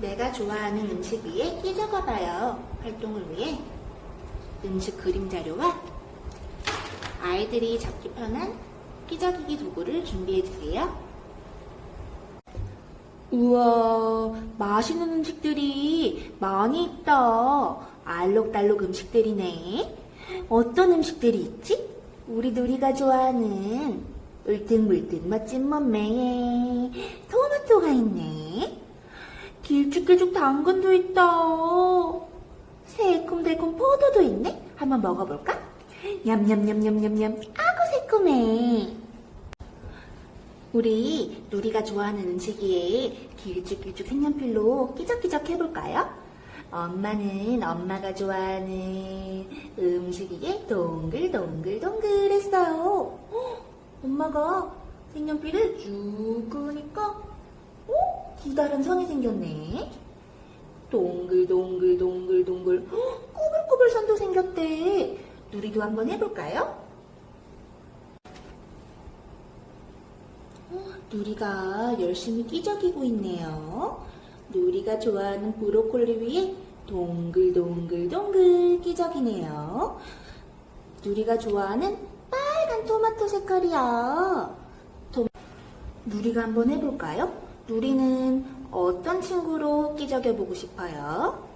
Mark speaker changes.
Speaker 1: 내가 좋아하는 음식 위에 끼적어봐요. 활동을 위해 음식 그림 자료와 아이들이 잡기 편한 끼적이기 도구를 준비해주세요. 우와, 맛있는 음식들이 많이 있다. 알록달록 음식들이네. 어떤 음식들이 있지? 우리 누리가 좋아하는 울퉁불퉁 멋진 몸매에 토마토가 있네. 길쭉길쭉 당근도 있다. 새콤달콤 포도도 있네. 한번 먹어볼까? 냠냠냠냠냠냠. 아구 새콤해. 우리 누리가 좋아하는 음식 위에 길쭉길쭉 색연필로 끼적끼적 해볼까요? 엄마는 엄마가 좋아하는 음식 위에 동글동글동글 했어요. 헉, 엄마가 색연필을 쭉 그으니까 어? 기다란 선이 생겼네. 동글동글동글동글 헉, 꾸불꾸불 선도 생겼대. 누리도 한번 해볼까요? 어, 누리가 열심히 끼적이고 있네요. 누리가 좋아하는 브로콜리 위에 동글동글동글 끼적이네요. 누리가 좋아하는 빨간 토마토 색깔이야. 도- 누리가 한번 해볼까요? 누리는 어떤 친구로 끼적여 보고 싶어요?